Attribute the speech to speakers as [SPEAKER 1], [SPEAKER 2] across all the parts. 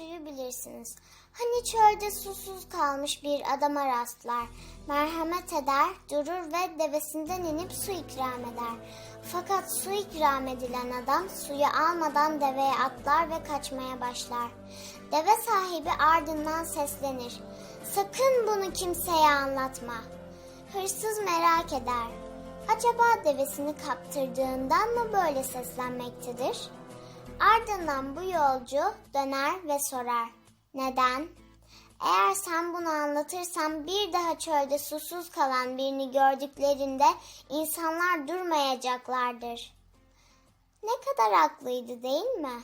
[SPEAKER 1] yolcuyu bilirsiniz. Hani çölde susuz kalmış bir adama rastlar. Merhamet eder, durur ve devesinden inip su ikram eder. Fakat su ikram edilen adam suyu almadan deveye atlar ve kaçmaya başlar. Deve sahibi ardından seslenir. Sakın bunu kimseye anlatma. Hırsız merak eder. Acaba devesini kaptırdığından mı böyle seslenmektedir? Ardından bu yolcu döner ve sorar. Neden? Eğer sen bunu anlatırsan bir daha çölde susuz kalan birini gördüklerinde insanlar durmayacaklardır. Ne kadar haklıydı değil mi?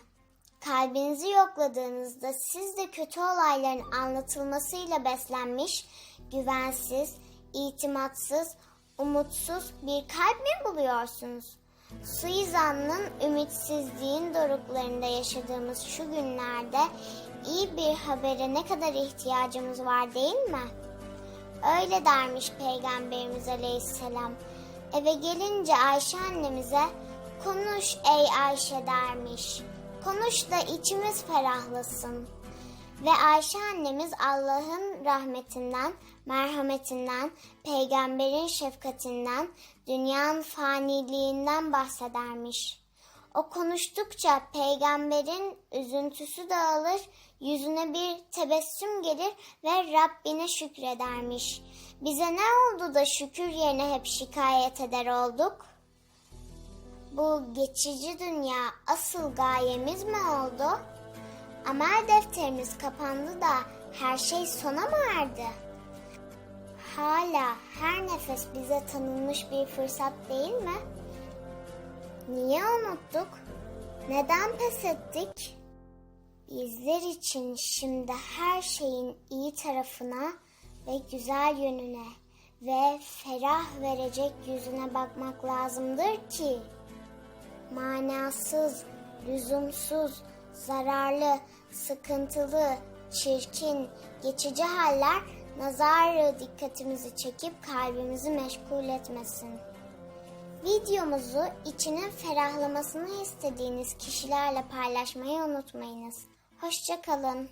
[SPEAKER 1] Kalbinizi yokladığınızda siz de kötü olayların anlatılmasıyla beslenmiş, güvensiz, itimatsız, umutsuz bir kalp mi buluyorsunuz? Suizan'ın ümitsizliğin doruklarında yaşadığımız şu günlerde iyi bir habere ne kadar ihtiyacımız var değil mi? Öyle dermiş Peygamberimiz Aleyhisselam. Eve gelince Ayşe annemize konuş ey Ayşe dermiş. Konuş da içimiz ferahlasın. Ve Ayşe annemiz Allah'ın rahmetinden, merhametinden, peygamberin şefkatinden, dünyanın faniliğinden bahsedermiş. O konuştukça peygamberin üzüntüsü dağılır, yüzüne bir tebessüm gelir ve Rabbine şükredermiş. Bize ne oldu da şükür yerine hep şikayet eder olduk? Bu geçici dünya asıl gayemiz mi oldu? Amel defterimiz kapandı da her şey sona mı erdi? Hala her nefes bize tanınmış bir fırsat değil mi? Niye unuttuk? Neden pes ettik? Bizler için şimdi her şeyin iyi tarafına ve güzel yönüne ve ferah verecek yüzüne bakmak lazımdır ki manasız, lüzumsuz, zararlı, sıkıntılı, çirkin, geçici haller nazarı dikkatimizi çekip kalbimizi meşgul etmesin. Videomuzu içinin ferahlamasını istediğiniz kişilerle paylaşmayı unutmayınız. Hoşçakalın.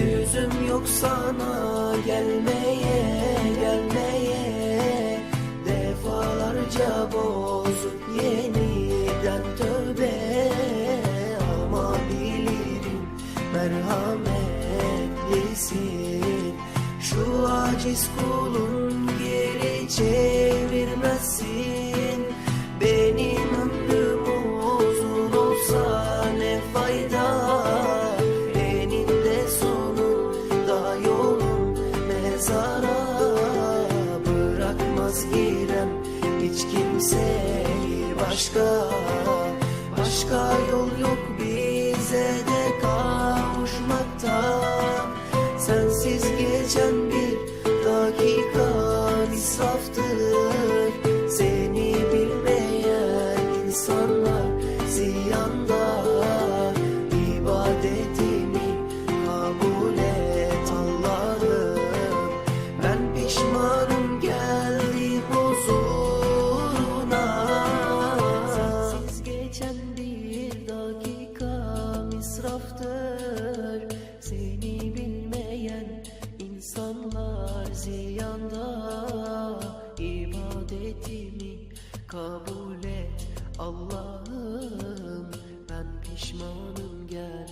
[SPEAKER 2] Yüzüm yok sana gelmeye gelmeye Defalarca bozup yeniden merhametlisin Şu aciz kulun geri çevirmezsin Benim ömrüm uzun olsa ne fayda? Eninde sonunda yolum mezara. Bırakmaz girem hiç kimseyi başka. Başka yol yok bize senses give. Kabul et Allah'ım. Ben pişmanım gel